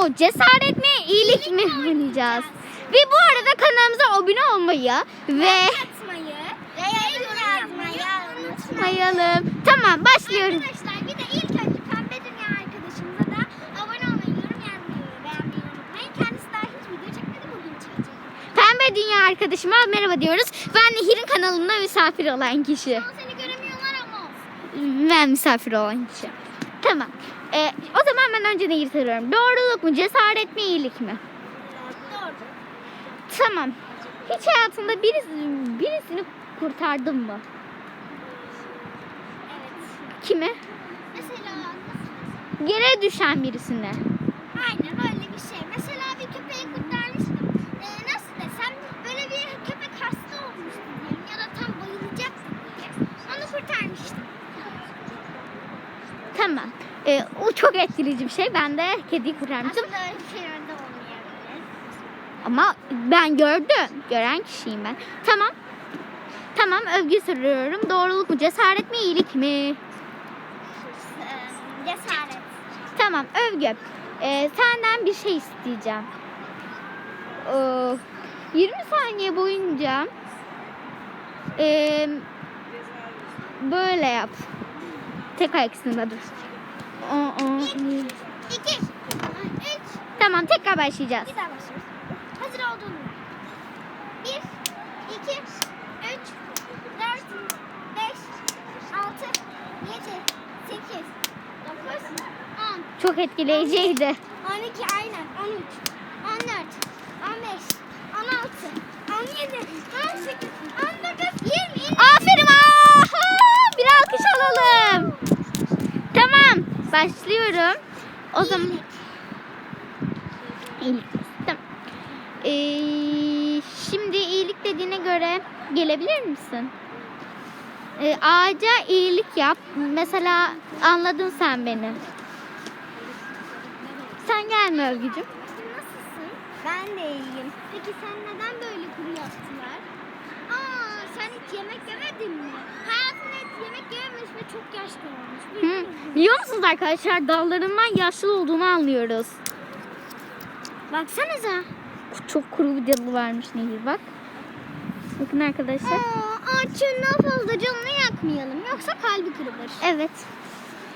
mu? Cesaret mi? iyilik mi oynayacağız? Ve bu arada kanalımıza abone olmayı ve Atmayı veya yorum yazmayı unutmayın. mayalım. Tamam başlıyorum. Arkadaşlar bir de ilk önce Pembe Dünya arkadaşımıza da abone olmayı, yorum yazmayı, beğenmeyi unutmayın. Kendisi daha hiç video çekmedi bugün çekecek. Pembe Dünya arkadaşıma merhaba diyoruz. Ben Nehir'in kanalında misafir olan kişi. An seni göremiyorlar ama. Ben misafir olan kişi. Tamam. Ee, o zaman ben önce Nehir'i soruyorum. Doğruluk mu? Cesaret mi? iyilik mi? Doğru. Tamam. Hiç hayatında birisi, birisini kurtardın mı? Evet. Kimi? Mesela? Yere düşen birisine. Aynen öyle bir şey. Mesela bir köpeği kurtarmıştım. Ee, nasıl desem böyle bir köpek hasta olmuştu diyelim ya da tam bayılacaktı diye. Onu kurtarmıştım. Tamam. Ee, o çok etkileyici bir şey. Ben de kediyi kurtarmıştım. Aslında öyle bir şey olmayabilir. Ama ben gördüm. Gören kişiyim ben. Tamam. Tamam övgü soruyorum. Doğruluk mu? Cesaret mi? iyilik mi? Ee, cesaret. Tamam övgü. Ee, senden bir şey isteyeceğim. Ee, 20 saniye boyunca ee, böyle yap. Tek ayak üstünde dur. İyi. İki. Üç. Tamam tekrar başlayacağız. Bir daha başlıyoruz. Hazır olduğunu. Bir. iki, Üç. Dört. Beş. Altı. Yedi. Sekiz. Dokuz. On. Çok etkileyiciydi. Başlıyorum. O zaman. Tamam. Ee, şimdi iyilik dediğine göre gelebilir misin? Ee, ağaca iyilik yap. Mesela anladın sen beni. Sen gelme Övgücüm. Nasılsın? Ben de iyiyim. Peki sen neden böyle kuru yaptılar? Aa sen hiç yemek yemedin mi? Yemek yememiş ve çok yaşlı olmuş. Hı. Biliyor musunuz arkadaşlar dallarından yaşlı olduğunu anlıyoruz. Baksanıza. Çok kuru bir dalı varmış Nehir bak. Bakın arkadaşlar. Aa, ağaçın fazla canını yakmayalım. Yoksa kalbi kırılır. Evet.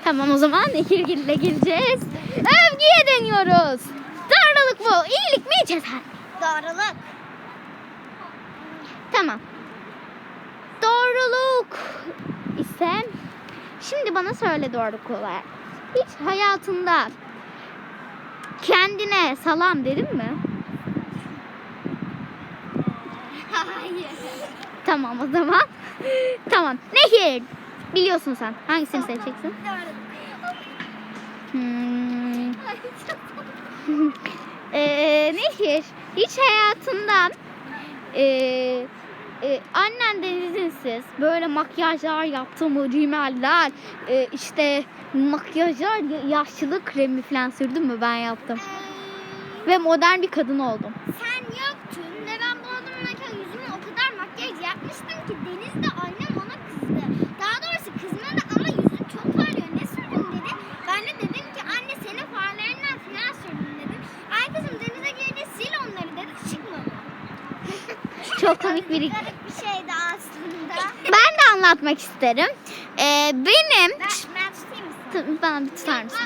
Tamam o zaman Nehirgil'le geleceğiz. Övgüye deniyoruz. Darlalık mı? iyilik mi? Cesaret. Doğruluk. Tamam. Doğruluk ise şimdi bana söyle doğruluk olarak. Hiç hayatında kendine salam dedin mi? Hayır. Tamam o zaman. tamam. Nehir. Biliyorsun sen. Hangisini seçeceksin? Hmm. Ee, Nehir. Hiç hayatında ee, e, annenden izinsiz böyle makyajlar yaptı mı, rimeller, e, işte makyajlar, ya- yaşlılık kremi falan sürdün mü? Ben yaptım. Ee, Ve modern bir kadın oldum. sen yoktun ve ben bu adamın yüzüme o kadar makyaj yapmıştım ki Deniz de annem ona kızdı. Daha doğrusu Çok komik bir Garip bir şeydi aslında. Ben de anlatmak isterim. Ee, benim... Ben, ben tutayım Bana bir tutar mısın?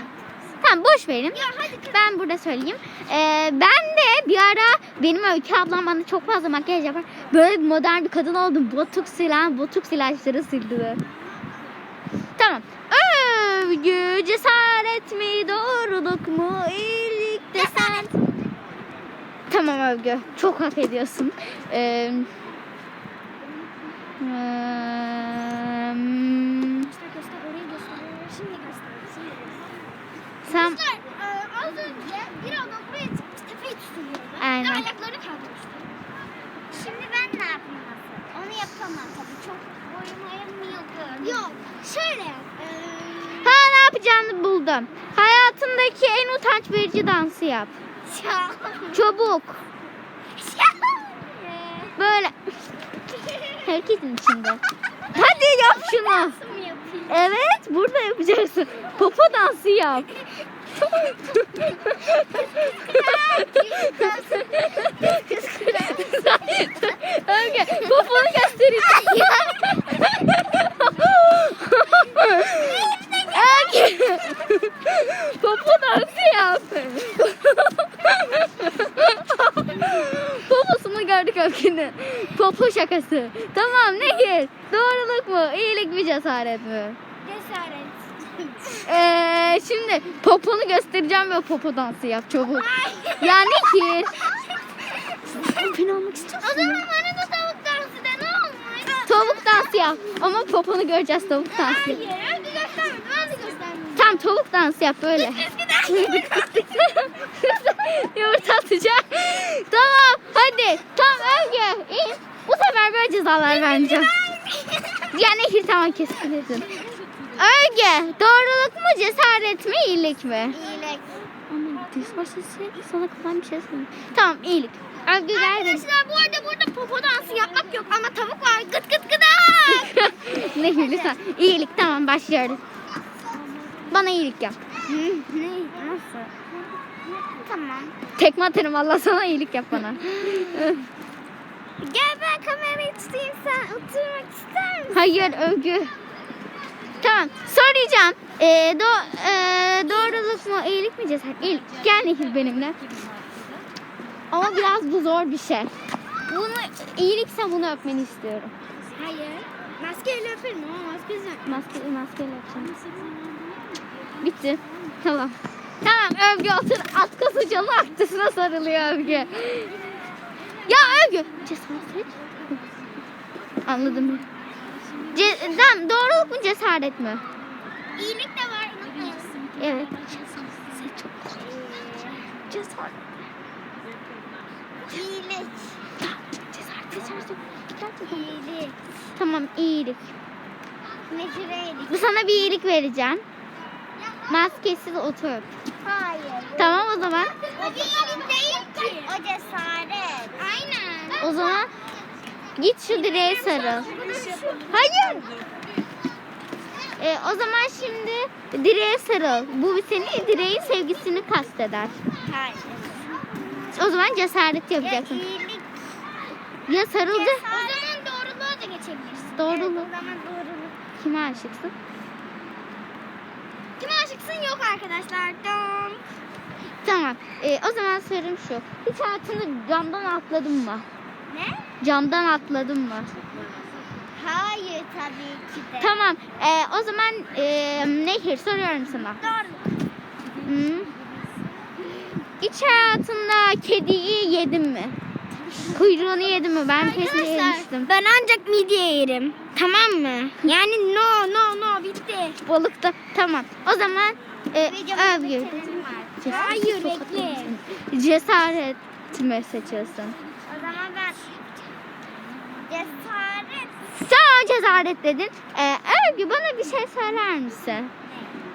Tamam boş verin. Ya hadi kız. Ben burada söyleyeyim. Ee, ben de bir ara benim Öykü ablam bana çok fazla makyaj yapar. Böyle bir modern bir kadın oldum. Botoks silen, botoks ilaçları sildi. Tamam. Övgü, cesaret mi, doğruluk mu, iyilik de sen. Tamam Övgü. Çok hak ediyorsun. Ee, göster. sen az önce bir adam buraya çıkmış tepeye tutunuyordu. Aynen. Ve ayaklarını kaldırmıştı. Şimdi ben ne yapayım asıl? Onu yapamam tabii. Çok boyum ayırmıyordu. Yok. Şöyle yap. E, Ha ne yapacağını buldum. Hayatındaki en utanç verici dansı yap. Çabuk. E, Böyle herkesin içinde. Hadi yap şunu. Evet burada yapacaksın. Popo dansı yap. Öyle poponu göstereceğim. Öyle. Popo dansı yap. Öykü'nün. Popo şakası. Tamam Nehir. Doğruluk mu? İyilik mi cesaret mi? Cesaret. Ee, şimdi poponu göstereceğim ve popo dansı yap çabuk. Ya Nehir. Beni almak istiyorsun. O zaman bana da tavuk dansı de ne olmuş? Tavuk dansı yap. Ama poponu göreceğiz tavuk dansı. Hayır, hadi göstermedim. Ben de göstermedim. Tam tavuk dansı yap böyle. Yumurta atacağım. Tamam hadi. Tamam Övgü. İn. Bu sefer böyle cezalar vereceğim. Ya Nehir tamam kesilirsin. Övgü. Doğruluk mu cesaret mi iyilik mi? İyilik. Ama disper sesi sana kolay bir şey söyleyeyim. Tamam iyilik. Övgü gel. Arkadaşlar bu arada burada popo dansı yapmak yok ama tavuk var. Gıt gıt gıdak. Nehir lütfen. İyilik tamam başlıyoruz. Bana iyilik yap. Ne? Nasıl? Tamam. Tekme atarım Allah sana iyilik yap bana. Gel ben kamerayı tutayım sen oturmak ister misin? Hayır övgü. Tamam soracağım. Ee, do, ee, doğruluk mu iyilik mi cesaret? İyilik. Gel Nehir benimle. Ama biraz bu zor bir şey. Bunu iyilikse bunu öpmeni istiyorum. Hayır. Maskeyle öperim ama maskesiz Maske, maskeyle öpeceğim. Bitti. Tamam. Tamam Övgü otur. At kası canı aktısına sarılıyor Övgü. Ya Övgü. Cesaret. Anladım. Ce tamam, doğruluk mu cesaret mi? İyilik de var. Evet. Cesaret. İyilik. Tamam. Cesaret. İyilik. Tamam iyilik. Necire iyilik. Bu sana bir iyilik vereceğim. Maskesiz otur. Hayır. Tamam o zaman. O değil ki. O cesaret. Aynen. O zaman git şu direğe sarıl. Hayır. Ee, o zaman şimdi direğe sarıl. Bu senin direğin sevgisini kasteder. Hayır. O zaman cesaret Ya yapacaksın. Ya sarıldı. O zaman doğruluğa da geçebilirsin. Doğruluk. Evet, o zaman doğruluk. Kime aşıksın? Kime aşıksın yok arkadaşlar. Dom. Tamam. Ee, o zaman sorum şu. Hiç hayatında camdan atladın mı? Ne? Camdan atladın mı? Hayır tabii ki de. Tamam. Ee, o zaman ee, Nehir soruyorum sana. Doğruluk. Hmm. Hiç hayatında kediyi yedin mi? Kuyruğunu yedin mi? Ben kesin yemiştim. ben ancak midye yerim. Tamam mı? Yani no no no bitti. Balıkta. Tamam. O zaman e, övgü. Hayır bekle. Cesaret mi seçiyorsun? O zaman ben cesaret. Sen cesaret dedin. E, övgü bana bir şey söyler misin?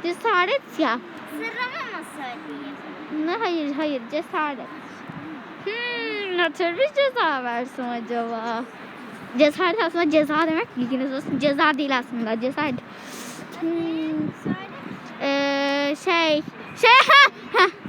Cesaret ya. Sırrımı mı söyleyeyim? Ne hayır hayır cesaret. Hmm, ne tür bir ceza versin acaba? Cesaret aslında ceza demek. Bilginiz olsun. Ceza değil aslında. Cesaret. Hmm, ee, şey. Şey